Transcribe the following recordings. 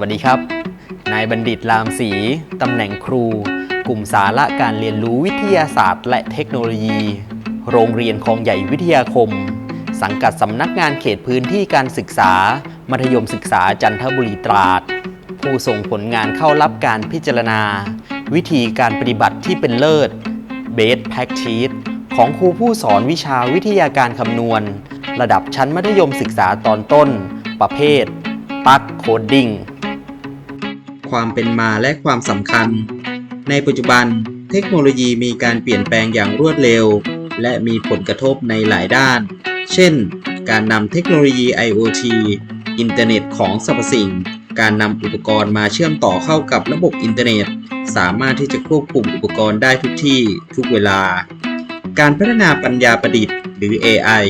วัสดีครับ นายบัณฑิตรามศรีตำแหน่งครู กลุ่มสาระการเรียนรู้วิทยาศาสตร์ และเทคโนโลยี โรงเรียนคลองใหญ่วิทยาคม สังกัดสำนักงานเขตพื้นที่การศึกษา มัธยมศึกษาจันทบุรีตราด ผู้ส่งผลงานเข้ารับการพิจารณา วิธีการปฏิบัติที่เป็นเลิศ Best Practice ของครูผู้สอนวิชาวิทยาการคำนวณ ระดับชั้นมัธยมศึกษาตอนต้น ประเภทตักโคดดิ้ง ความเป็นมาและความสำคัญ ในปัจจุบัน เทคโนโลยีมีการเปลี่ยนแปลงอย่างรวดเร็ว และมีผลกระทบในหลายด้าน เช่น การนำเทคโนโลยี IoT อินเทอร์เน็ตของสรรพสิ่ง การนำอุปกรณ์มาเชื่อมต่อเข้ากับระบบอินเทอร์เน็ต สามารถที่จะควบคุมอุปกรณ์ได้ทุกที่ทุกเวลา การพัฒนาปัญญาประดิษฐ์ หรือ AI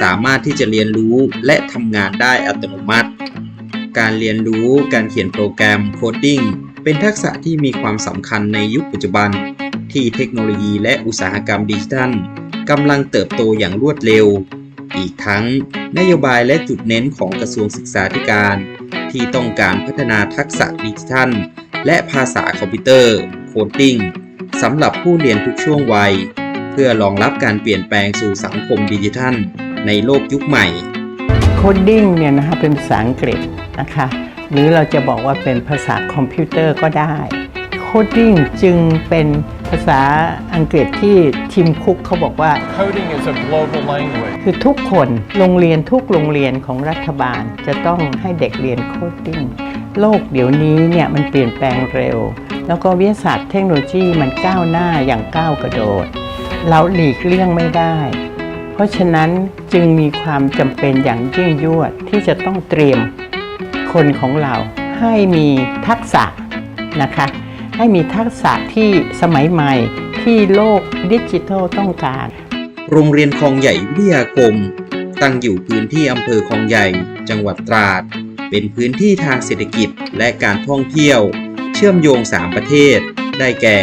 สามารถที่จะเรียนรู้และทำงานได้อัตโนมัติ การเรียนรู้การเขียนโปรแกรมโคดดิ้งเป็นทักษะที่มีความสำคัญในยุคปัจจุบัน ที่เทคโนโลยีและอุตสาหกรรมดิจิทัลกำลังเติบโตอย่างรวดเร็ว อีกทั้งนโยบายและจุดเน้นของกระทรวงศึกษาธิการ ที่ต้องการพัฒนาทักษะดิจิทัล และภาษาคอมพิวเตอร์โคดดิ้งสำหรับผู้เรียนทุกช่วงวัย เพื่อรองรับการเปลี่ยนแปลงสู่สังคมดิจิทัล ในโลกยุคใหม่ คดดิ้งเนี่ยนะคะเป็นภาษาอังกฤษนะคะ หรือเราจะบอกว่าเป็นภาษาคอมพิวเตอร์ก็ได้โคดดิ้งจึงเป็นภาษาอังกฤษที่ทิมคุกเขาบอกว่า Coding is a global language. คือทุกคนโรงเรียนทุกโรงเรียนของรัฐบาลจะต้องให้เด็กเรียนโคดดิ้งโลกเดี๋ยวนี้เนี่ยมันเปลี่ยนแปลงเร็ว แล้วก็วิทยาศาสตร์เทคโนโลยีมันก้าวหน้าอย่างก้าวกระโดด เราหลีกเลี่ยงไม่ได้เพ ราะฉะนั้นจึงมีความจำเป็นอย่างยิ่งยวดที่จะต้องเตรียมคนของเราให้มีทักษะนะคะ ให้มีทักษะที่สมัยใหม่ที่โลกดิจิทัลต้องการ โรงเรียนคลองใหญ่วิทยาคม ตั้งอยู่พื้นที่อำเภอคลองใหญ่ จังหวัดตราด เป็นพื้นที่ทางเศรษฐกิจและการท่องเที่ยว เชื่อมโยง 3 ประเทศ ได้แก่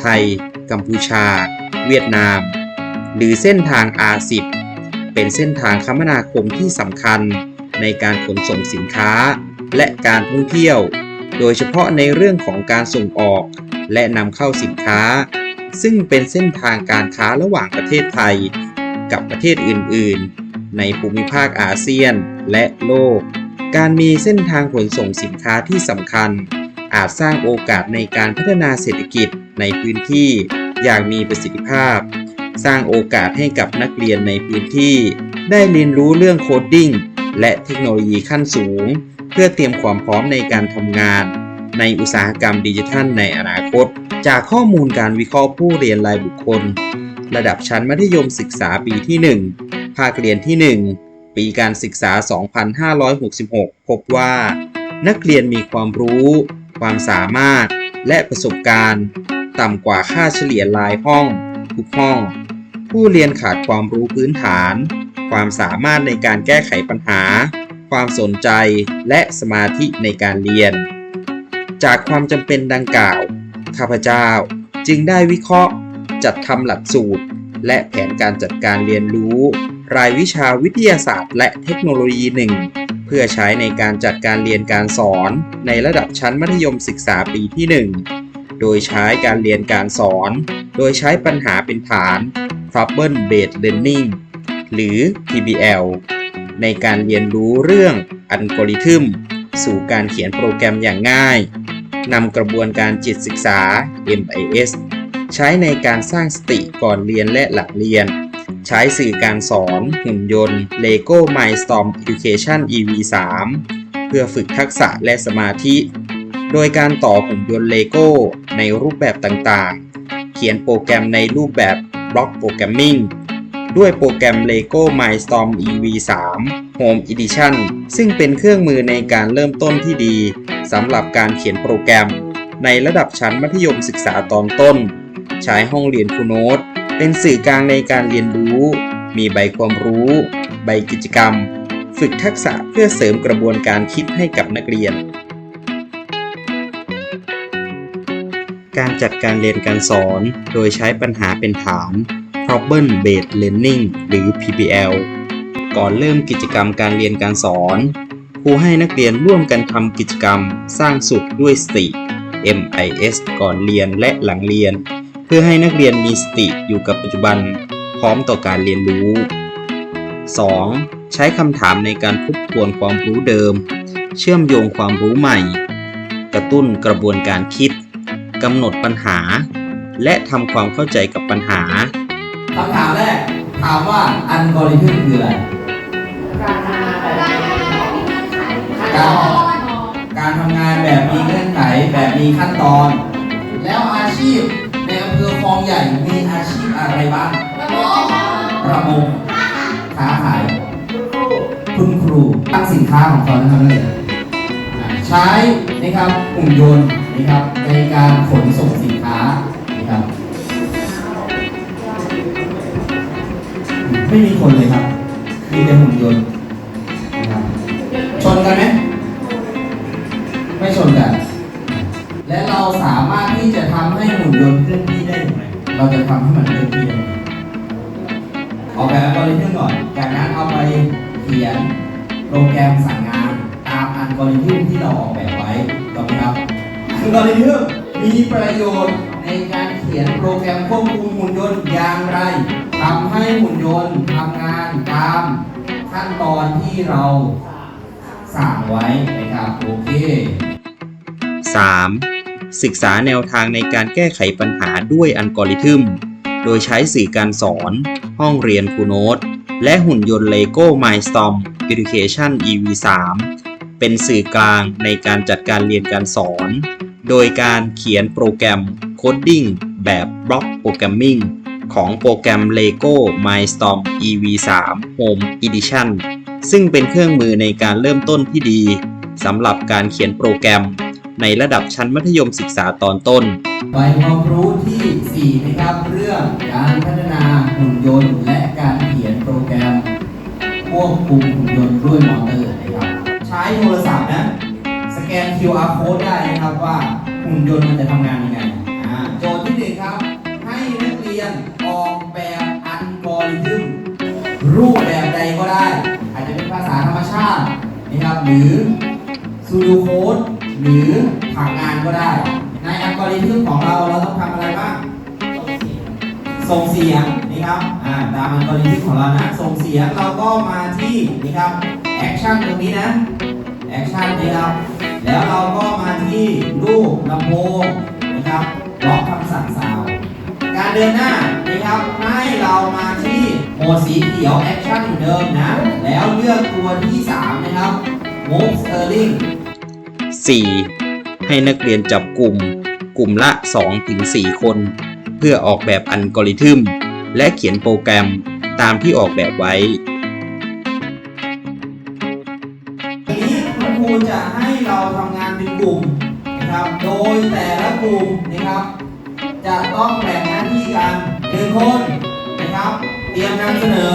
ไทย กัมพูชา เวียดนาม หรือเส้นทาง R10 เป็นเส้นทางคมนาคมที่สำคัญในการขนส่งสินค้า และการท่องเที่ยว โดยเฉพาะในเรื่องของการส่งออก และนำเข้าสินค้า ซึ่งเป็นเส้นทางการค้าระหว่างประเทศไทย กับประเทศอื่น ๆ ในภูมิภาคอาเซียนและโลก การมีเส้นทางขนส่งสินค้าที่สำคัญ อาจสร้างโอกาสในการพัฒนาเศรษฐกิจในพื้นที่อย่างมีประสิทธิภาพ สร้างโอกาสให้กับนักเรียนในพื้นที่ ได้เรียนรู้เรื่องโคดดิ้งและเทคโนโลยีขั้นสูง เพื่อเตรียมความพร้อมในการทำงาน ในอุตสาหกรรมดิจิทัลในอนาคต จากข้อมูลการวิเคราะห์ผู้เรียนรายบุคคล ระดับชั้นมัธยมศึกษาปีที่ 1 ภาคเรียนที่ 1 ปีการศึกษา 2566 พบว่า นักเรียนมีความรู้ ความสามารถ และประสบการณ์ ต่ำกว่าค่าเฉลี่ยรายห้อง ทุกห้อง ผู้เรียนขาดความรู้พื้นฐาน ความสามารถในการแก้ไขปัญหา ความสนใจและสมาธิในการเรียน จากความจำเป็นดังกล่าว ข้าพเจ้าจึงได้วิเคราะห์ จัดทำหลักสูตร และแผนการจัดการเรียนรู้ รายวิชาวิทยาศาสตร์ และเทคโนโลยีหนึ่งเพื่อใช้ในการจัดการเรียนการสอนในระดับชั้นมัธยมศึกษาปีที่ 1 โดยใช้การเรียนการสอน โดยใช้ปัญหาเป็นฐาน Problem Based Learning หรือ PBL ในการเรียนรู้เรื่องอัลกอริทึมสู่การเขียนโปรแกรมอย่างง่ายนำกระบวนการจิตศึกษา MIS ใช้ในการสร้างสติก่อนเรียนและหลังเรียน ใช้สื่อการสอน หุ่นยนต์ Lego Mindstorm Education EV3 เพื่อฝึกทักษะและสมาธิ โดยการต่อหุ่นยนต์ Lego ในรูปแบบต่างๆ เขียนโปรแกรมในรูปแบบ Block Programming ด้วยโปรแกรม Lego Mindstorm EV3 Home Edition ซึ่งเป็นเครื่องมือในการเริ่มต้นที่ดีสำหรับการเขียนโปรแกรม ในระดับชั้นมัธยมศึกษาตอนต้น ใช้ห้องเรียนคูโนตเป็นสื่อกลางในการเรียนรู้ มีใบความรู้ ใบกิจกรรม ฝึกทักษะเพื่อเสริมกระบวนการคิดให้กับนักเรียน การจัดการเรียนการสอน โดยใช้ปัญหาเป็นฐาน Problem Based Learning หรือ PBL ก่อนเริ่มกิจกรรมการเรียนการสอน ครูให้นักเรียนร่วมกันทำกิจกรรมสร้างสุขด้วยสติ MIS ก่อนเรียนและหลังเรียน เพื่อให้นักเรียนมีสติอยู่กับปัจจุบัน พร้อมต่อการเรียนรู้ 2. ใช้คำถามในการทบทวนความรู้เดิม เชื่อมโยงความรู้ใหม่ กระตุ้นกระบวนการคิด กำหนดปัญหา และทำความเข้าใจกับปัญหาคำถามแรกถามว่าอัลกอริทึมคืออะไร การการทำงานแบบมีเงื่อนไขแบบมีขั้นตอน แล้วอาชีพในอำเภอคลองใหญ่มีอาชีพอะไรบ้าง ประมงค้าขาย คุณครูตั้งสินค้าของเขานะครับเลยอ่าใช้นะครับหุ่นยนต์ นะครับในการขนส่งสินค้านะครับไม่มีคนเลยครับ มีแต่หุ่นยนต์นะครับชนกันไหมไม่ชนกัน และเราสามารถที่จะทำให้หุ่นยนต์เคลื่อนที่ได้หรือไม่เราจะทำให้มันเคลื่อนที่ได้ไหมออกแบบอัลกอริทึมก่อน จากนั้นเอาไปเขียนโปรแกรมสั่งงานตามอัลกอริทึมที่เราออกแบบ อัลกอริทึมมีประโยชน์ในการเขียนโปรแกรมควบคุมหุ่นยนต์อย่างไรทำให้หุ่นยนต์ทำงานตามขั้นตอนที่เราสั่งไว้นะครับโอเค 3. ศึกษาแนวทางในการแก้ไขปัญหาด้วยอัลกอริทึม โดยใช้สื่อการสอน ห้องเรียนคูโนตและหุ่นยนต์ LEGO Mindstorm Education EV3 เป็นสื่อกลางในการจัดการเรียนการสอน โดยการเขียนโปรแกรมโคดดิ้งแบบบล็อกโปรแกรมมิ่งของโปรแกรม LEGO Mindstorm EV3 Home Edition ซึ่งเป็นเครื่องมือในการเริ่มต้นที่ดีสำหรับการเขียนโปรแกรมในระดับชั้นมัธยมศึกษาตอนต้นใบความรู้ที่ 4 นะครับเรื่องการพัฒนาหุ่นยนต์และการเขียนโปรแกรมควบคุมหุ่นยนต์ด้วยมอเตอร์นะครับ ใช้โทรศัพท์นะสแกน QR code ได้นะครับว่าหุ่นยนต์มันจะทำงานยังไงอ่าโจทย์ที่หนึ่งครับ ให้นักเรียนออกแบบอัลกอริทึมรูปแบบใดก็ได้ อาจจะเป็นภาษาธรรมชาตินะครับหรือซูดูโค้ดหรือผังงานก็ได้ ในอัลกอริทึมของเราเราต้องทำอะไรบ้างส่งเสียงนะครับอ่าตามอัลกอริทึมของเรานะส่งเสียงเราก็มาที่นะครับแอคชั่นตรงนี้นะแอคชั่นนี้ครับ แล้วเราก็มาที่รูปลำโพงนะครับล็อกคำสั่งซาวการเดินหน้านะครับให้เรามาที่โหมดสีเขียวแอคชั่นเหมือนเดิมนะ แล้วเลือกตัวที่ 3 นะครับ move sterling 4. ให้นักเรียนจับกลุ่ม กลุ่มละ 2-4 คน เพื่อออกแบบอัลกอริทึม และเขียนโปรแกรมตามที่ออกแบบไว้ องแบ่งหน้าที่กันหนึ่งคนนะครับ เตรียมนำเสนอ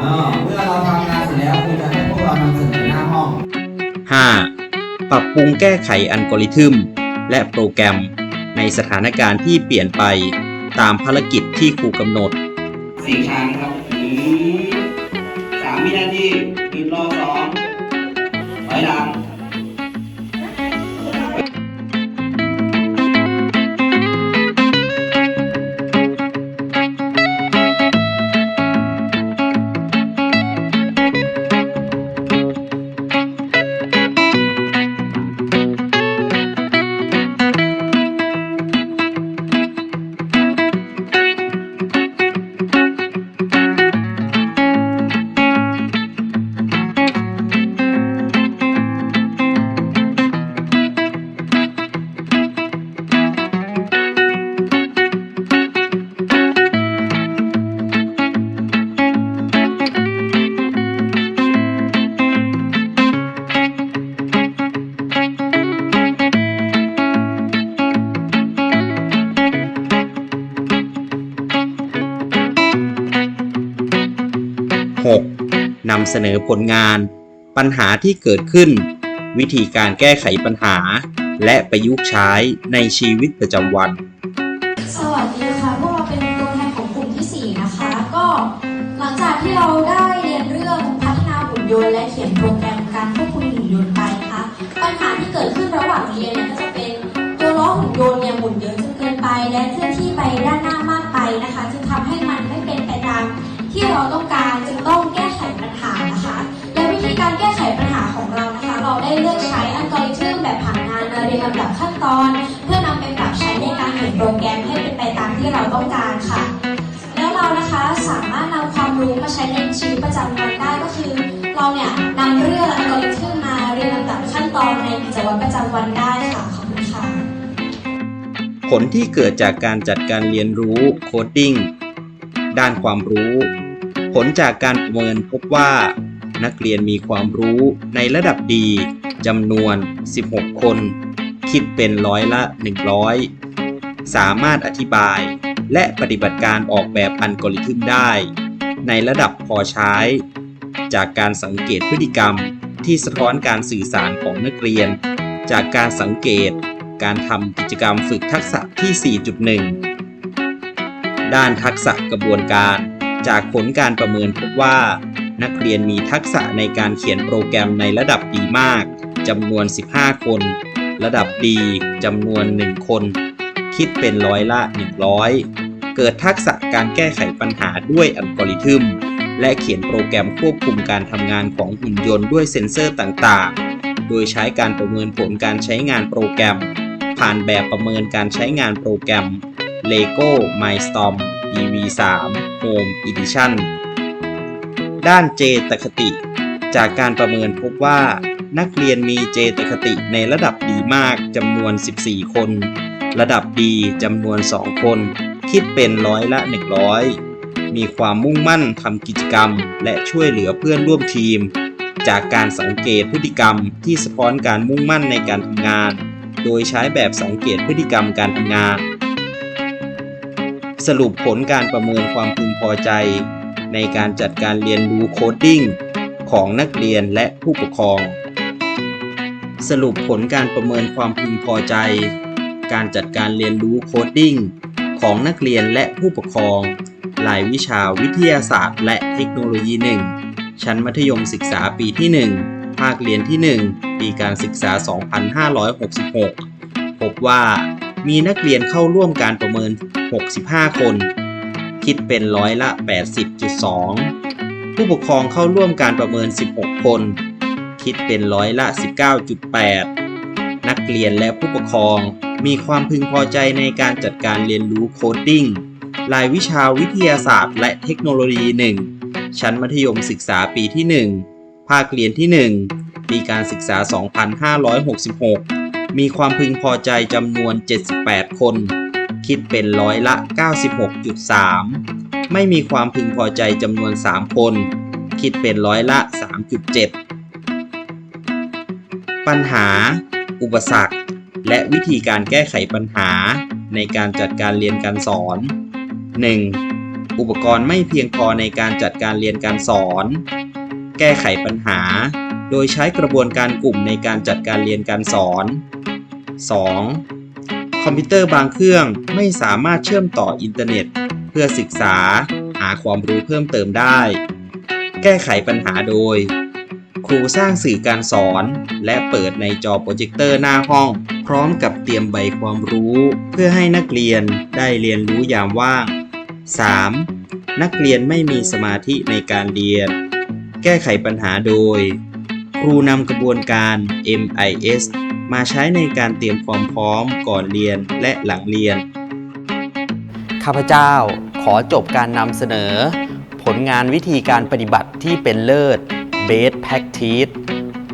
อาเมื่อเราทำงานเสร็จแล้วครูจะให้พวกเรานำเสนอหน้าห้อง 5. ปรับปรุงแก้ไขอัลกอริทึม และโปรแกรมในสถานการณ์ที่เปลี่ยนไปตามภารกิจที่ครูกำหนดสี่ครั้งครับหรือสามวินาทีำเสนอผลงาน ปัญหาที่เกิดขึ้น วิธีการแก้ไขปัญหา และประยุกต์ใช้ในชีวิตประจำวัน สวัสดีค่ะ พวกเราเป็นตัวแทนของกลุ่มที่ 4 นะคะ ก็หลังจากที่เราได้เรียนเรื่องพัฒนาหุ่นยนต์และเขียนโปรแกรมการควบคุมหุ่นยนต์ไปนะคะ ปัญหาที่เกิดขึ้นระหว่างเรียนเนี่ยก็จะเป็นตัวล้อหุ่นยนต์เนี่ยหมุนเยอะจนเกินไป และเคลื่อนที่ไปด้านหน้ามากไปนะคะจึงทำให้มันไม่เป็นไปตามที่เราต้องการจึงต้อง ลำดับขั้นตอน เพื่อนำไปปรับใช้ในการเขียนโปรแกรมให้เป็นไปตามที่เราต้องการค่ะ แล้วเรานะคะสามารถนำความรู้มาใช้ในชีวิตประจำวันได้ก็คือ เราเนี่ยนำเรื่องอัลกอริทึมมาเรียงลำดับขั้นตอนในกิจวัตรประจำวันได้ค่ะขอบคุณค่ะผลที่เกิดจากการจัดการเรียนรู้โคดดิ้งด้านความรู้ ผลจากการประเมินพบว่า นักเรียนมีความรู้ในระดับดี จำนวน 16 คน คิดเป็นร้อยละ 100 สามารถอธิบายและปฏิบัติการออกแบบอัลกอริทึมได้ ในระดับพอใช้ จากการสังเกตพฤติกรรมที่สะท้อนการสื่อสารของนักเรียน จากการสังเกตการทำกิจกรรมฝึกทักษะที่ 4.1 ด้านทักษะกระบวนการ จากผลการประเมินพบว่า นักเรียนมีทักษะในการเขียนโปรแกรมในระดับดีมาก จำนวน 15 คน ระดับดีจำนวน 1 คน คิดเป็นร้อยละ 100 เกิดทักษะการแก้ไขปัญหาด้วยอัลกอริทึม และเขียนโปรแกรมควบคุมการทำงานของหุ่นยนต์ด้วยเซ็นเซอร์ต่างๆ โดยใช้การประเมินผลการใช้งานโปรแกรม ผ่านแบบประเมินการใช้งานโปรแกรม Lego Mindstorm EV3 Home Edition ด้านเจตคติ จากการประเมินพบว่า นักเรียนมีเจตคติในระดับดีมากจำนวน 14 คน ระดับดีจำนวน 2 คน คิดเป็นร้อยละ 100 มีความมุ่งมั่นทำกิจกรรม และช่วยเหลือเพื่อนร่วมทีม จากการสังเกตพฤติกรรมที่สะท้อนการมุ่งมั่นในการทำงาน โดยใช้แบบสังเกตพฤติกรรมการทำงาน สรุปผลการประเมินความพึงพอใจ ในการจัดการเรียนรู้โคดดิ้งของนักเรียนและผู้ปกครอง สรุปผลการประเมินความพึงพอใจ การจัดการเรียนรู้โคดดิ้งของนักเรียนและผู้ปกครอง รายวิชาวิทยาศาสตร์ และเทคโนโลยี 1 ชั้นมัธยมศึกษาปีที่ 1 ภาคเรียนที่ 1 ปีการศึกษา 2566 พบว่ามีนักเรียนเข้าร่วมการประเมิน 65 คน คิดเป็นร้อยละ 80.2 ผู้ปกครองเข้าร่วมการประเมิน 16 คน คิดเป็นร้อยละ 19.8 นักเรียนและผู้ปกครองมีความพึงพอใจในการจัดการเรียนรู้โคดดิ้งรายวิชาวิทยาศาสตร์และเทคโนโลยี 1 ชั้นมัธยมศึกษาปีที่ 1 ภาคเรียนที่ 1 ปีการศึกษา 2566 มีความพึงพอใจจำนวน 78 คน คิดเป็นร้อยละ 96.3 ไม่มีความพึงพอใจจำนวน 3 คน คิดเป็นร้อยละ 3.7 ปัญหา อุปสรรค และวิธีการแก้ไขปัญหาในการจัดการเรียนการสอน 1. อุปกรณ์ไม่เพียงพอในการจัดการเรียนการสอน แก้ไขปัญหา โดยใช้กระบวนการกลุ่มในการจัดการเรียนการสอน 2. คอมพิวเตอร์บางเครื่องไม่สามารถเชื่อมต่ออินเทอร์เน็ต เพื่อศึกษาหาความรู้เพิ่มเติมได้ แก้ไขปัญหาโดย ครูสร้างสื่อการสอน และเปิดในจอโปรเจคเตอร์หน้าห้อง พร้อมกับเตรียมใบความรู้ เพื่อให้นักเรียนได้เรียนรู้ยามว่าง 3. นักเรียนไม่มีสมาธิในการเรียน แก้ไขปัญหาโดย ครูนำกระบวนการ MIS มาใช้ในการเตรียมความพร้อมก่อนเรียนและหลังเรียน ข้าพเจ้าขอจบการนำเสนอ ผลงานวิธีการปฏิบัติที่เป็นเลิศ Best Practice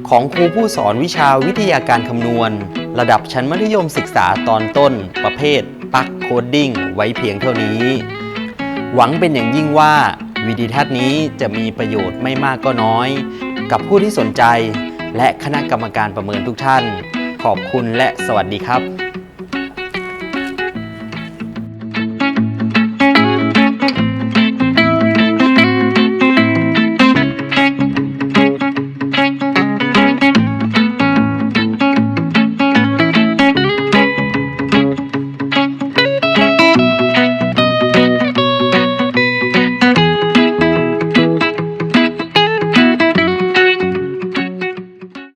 ของครูผู้สอนวิชาวิทยาการคำนวณ ระดับชั้นมัธยมศึกษาตอนต้น ประเภทปักโคดดิ้งไว้เพียงเท่านี้ หวังเป็นอย่างยิ่งว่าวิดีทัศน์นี้จะมีประโยชน์ไม่มากก็น้อย กับผู้ที่สนใจ และคณะกรรมการประเมินทุกท่าน ขอบคุณและสวัสดีครับ